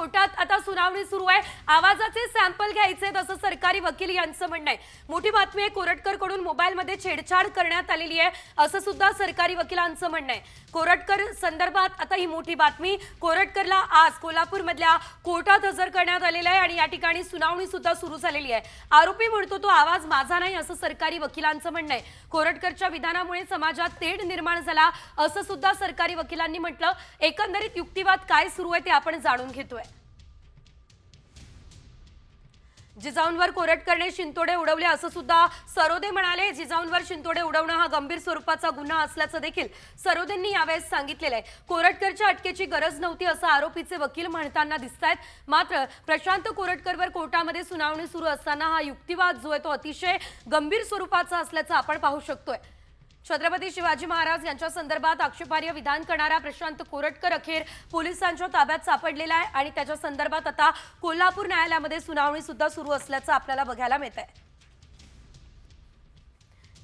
कोर्टात आता सुनावणी सुरू आहे. आवाजाचे सॅम्पल घ्यायचे असं सरकारी वकील यांचं म्हणणं आहे. मोठी बातमी आहे कोरटकरकडून मोबाईलमध्ये छेडछाड करण्यात आलेली आहे असं सुद्धा सरकारी वकिलांचं म्हणणं आहे. कोरटकर संदर्भात आता ही मोठी बातमी. कोरटकरला आज कोल्हापूरमधल्या कोर्टात हजर करण्यात आलेलं आहे आणि या ठिकाणी सुनावणी सुद्धा सुरू झालेली आहे. आरोपी म्हणतो तो आवाज माझा नाही असं सरकारी वकिलांचं म्हणणं आहे. कोरटकरच्या विधानामुळे समाजात तेढ निर्माण झाला असं सुद्धा सरकारी वकिलांनी म्हटलं. एकंदरीत युक्तिवाद काय सुरू आहे ते आपण जाणून घेतोय. जिजाऊंवर कोरटकरने शिंतोडे उडवले असं सुद्धा सरोदे म्हणाले. जिजाऊंवर शिंतोडे उडवणं हा गंभीर स्वरूपाचा गुन्हा असल्याचं देखील सरोदेंनी यावेळेस सांगितलेलं आहे. कोरटकरच्या अटकेची गरज नव्हती असं आरोपीचे वकील म्हणताना दिसत आहेत मात्र प्रशांत कोरटकरवर कोर्टामध्ये सुनावणी सुरू असताना हा युक्तिवाद जो आहे तो अतिशय गंभीर स्वरूपाचा असल्याचं आपण पाहू शकतोय. छत्रपती शिवाजी महाराज यांच्या संदर्भात आक्षेपार्ह विधान करणारा प्रशांत कोरटकर अखेर पोलिसांच्या ताब्यात सापडलेला आहे आणि त्याच्या संदर्भात आता कोल्हापूर न्यायालयामध्ये सुनावणी सुद्धा सुरू असल्याचं आपल्याला बघायला मिळत आहे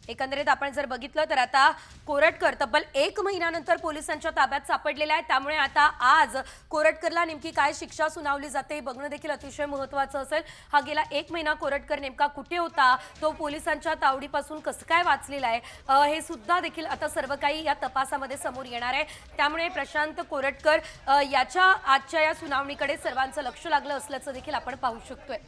एकंदरीत आपण जर बघितलं तर आता कोरटकर तब्बल एक महिन्यानंतर पोलिसांच्या ताब्यात सापडलेला आहे. त्यामुळे आता आज कोरटकरला नेमकी काय शिक्षा सुनावली जाते हे बघणं देखील अतिशय महत्वाचं असेल. हा गेला एक महिना कोरटकर नेमका कुठे होता? तो पोलिसांच्या तावडीपासून कसं काय वाचलेला आहे? हे सुद्धा देखील आता सर्व काही या तपासामध्ये समोर येणार आहे. त्यामुळे प्रशांत कोरटकर याच्या आजच्या या सुनावणीकडे सर्वांचं लक्ष लागलं असल्याचं देखील आपण पाहू शकतोय.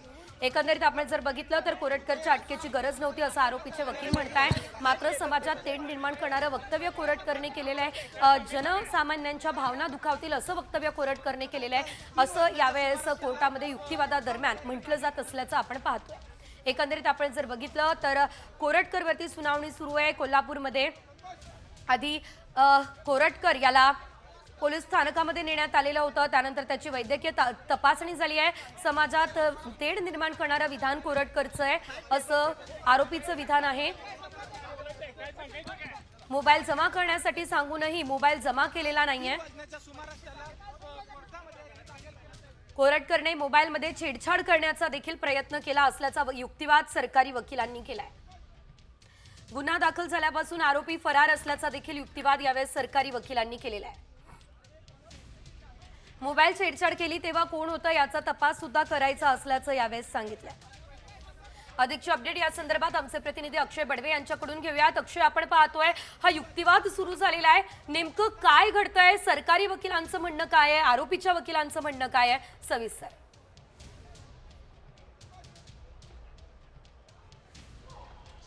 एकंदरीत आपण जर बघितलं तर कोरटकरच्या अटकेची गरज नव्हती असं आरोपीचे वकील म्हणताय. मात्र समाजात तेढ निर्माण करणारं वक्तव्य कोरटकरने केलेलं आहे. जनसामान्यांच्या भावना दुखावतील असं वक्तव्य कोरटकरने केलेलं आहे. असं यावेळेस कोर्टामध्ये युक्तिवादादरम्यान म्हटलं जात असल्याचं आपण पाहतो. एकंदरीत आपण जर बघितलं तर कोरटकरवरती सुनावणी सुरू आहे कोल्हापूरमध्ये. आधी कोरटकर याला पोलीस स्थानकामध्ये नेण्यात आलेलं होतं. त्यानंतर त्याची वैद्यकीय त- तपासणी झाली आहे. समाजात तेढ निर्माण करणारं विधान कोरटकरचं आहे असं आरोपीचं विधान आहे. मोबाईल जमा करण्यासाठी सांगूनही मोबाईल जमा केलेला नाहीये. कोरटकरने मोबाईलमध्ये छेडछाड करण्याचा देखील प्रयत्न केला असल्याचा युक्तिवाद सरकारी वकिलांनी केलाय. गुन्हा दाखल झाल्यापासून आरोपी फरार असल्याचा देखील युक्तिवाद यावेळेस सरकारी वकिलांनी केलेला आहे. मोबाईल छेडछाड केली तेव्हा कोण होतं याचा तपास सुद्धा करायचा असल्याचं यावेळेस सांगितलंय. अधिकची अपडेट या संदर्भात आमचे प्रतिनिधी अक्षय बडवे यांच्याकडून घेऊयात. अक्षय आपण पाहतोय हा युक्तिवाद सुरू झालेला आहे. नेमकं काय घडतंय? सरकारी वकिलांचं म्हणणं काय आहे? आरोपीच्या वकिलांचं म्हणणं काय आहे? सविस्तर.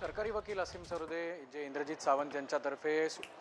सरकारी वकील असीम सरोदे जे इंद्रजित सावंत यांच्यातर्फे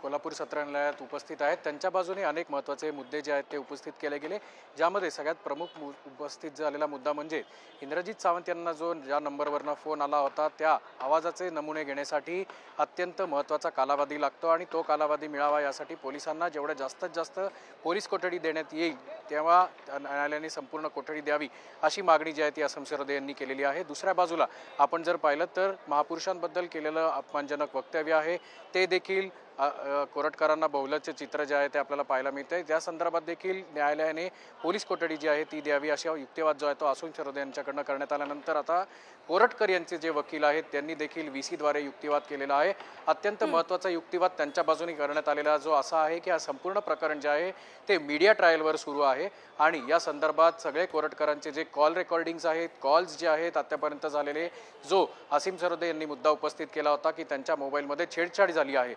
कोल्हापूर सत्र न्यायालयात उपस्थित आहेत. त्यांच्या बाजूने अनेक महत्त्वाचे मुद्दे जे आहेत ते उपस्थित केले गेले. ज्यामध्ये सगळ्यात प्रमुख मु- उपस्थित झालेला मुद्दा म्हणजे इंद्रजित सावंत यांना जो ज्या नंबरवरनं फोन आला होता त्या आवाजाचे नमुने घेण्यासाठी अत्यंत महत्त्वाचा कालावधी लागतो आणि तो कालावधी मिळावा यासाठी पोलिसांना जेवढ्या जास्तीत जास्त पोलीस कोठडी देण्यात येईल तेव्हा न्यायालयाने संपूर्ण कोठडी द्यावी अशी मागणी जी आहे ती असम सरोदे यांनी केलेली आहे. दुसऱ्या बाजूला आपण जर पाहिलं तर महापुरुषांबद्दल केलेलं अपमानजनक वक्तव्य आहे. ते देखील कोरटकरांना बहुलचं चित्र जे आहे ते आपल्याला पाहायला मिळतंय. त्या संदर्भात देखील न्यायालयाने पोलीस कोठडी जी आहे ती द्यावी अशा युक्तिवाद जो आहे तो असून सरोदे यांच्याकडनं करण्यात आल्यानंतर आता कोरटकर यांचे जे वकील आहेत त्यांनी देखील व्ही सीद्वारे युक्तिवाद केलेला आहे. अत्यंत महत्त्वाचा युक्तिवाद त्यांच्या बाजूने करण्यात आलेला जो असा आहे की हा संपूर्ण प्रकरण जे आहे ते मीडिया ट्रायलवर सुरू आहे. आणि या संदर्भात सगळे कोरटकरांचे जे कॉल रेकॉर्डिंग्स आहेत कॉल्स जे आहेत आत्तापर्यंत झालेले जो असीम सरोदे यांनी मुद्दा उपस्थित केला होता की त्यांच्या मोबाईलमध्ये छेडछाड झाली आहे.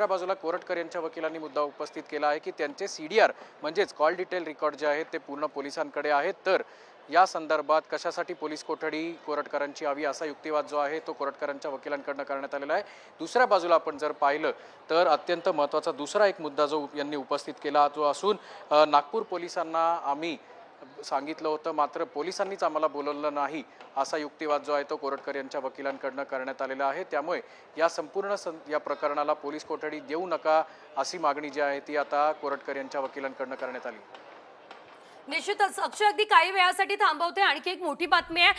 दुसऱ्या बाजूला कोरटकर यांच्या वकिलांनी मुद्दा उपस्थित केला आहे की त्यांचे सी डी आर म्हणजेच कॉल डिटेल रेकॉर्ड जे आहेत ते पूर्ण पोलिसांकडे आहेत. तर या संदर्भात कशासाठी पोलीस कोठडी कोरटकरांची हवी असा युक्तिवाद जो आहे तो कोरटकरांच्या वकिलांकडनं करण्यात आलेला आहे. दुसऱ्या बाजूला आपण जर पाहिलं तर अत्यंत महत्त्वाचा दुसरा एक मुद्दा जो यांनी उपस्थित केला जो असून नागपूर पोलिसांना आम्ही सांगितलं होतं. मात्र पोलिसांनीच आम्हाला बोलवलं नाही असा युक्तिवाद जो आहे तो कोरटकर यांच्या वकिलांकडनं करण्यात आलेला आहे. त्यामुळे या संपूर्ण सं या प्रकरणाला पोलीस कोठडी देऊ नका अशी मागणी जी आहे ती आता कोरटकर यांच्या वकिलांकडनं करण्यात आली. निश्चितच अक्षय अगदी काही वेळासाठी थांबवते. आणखी एक मोठी बातमी आहे.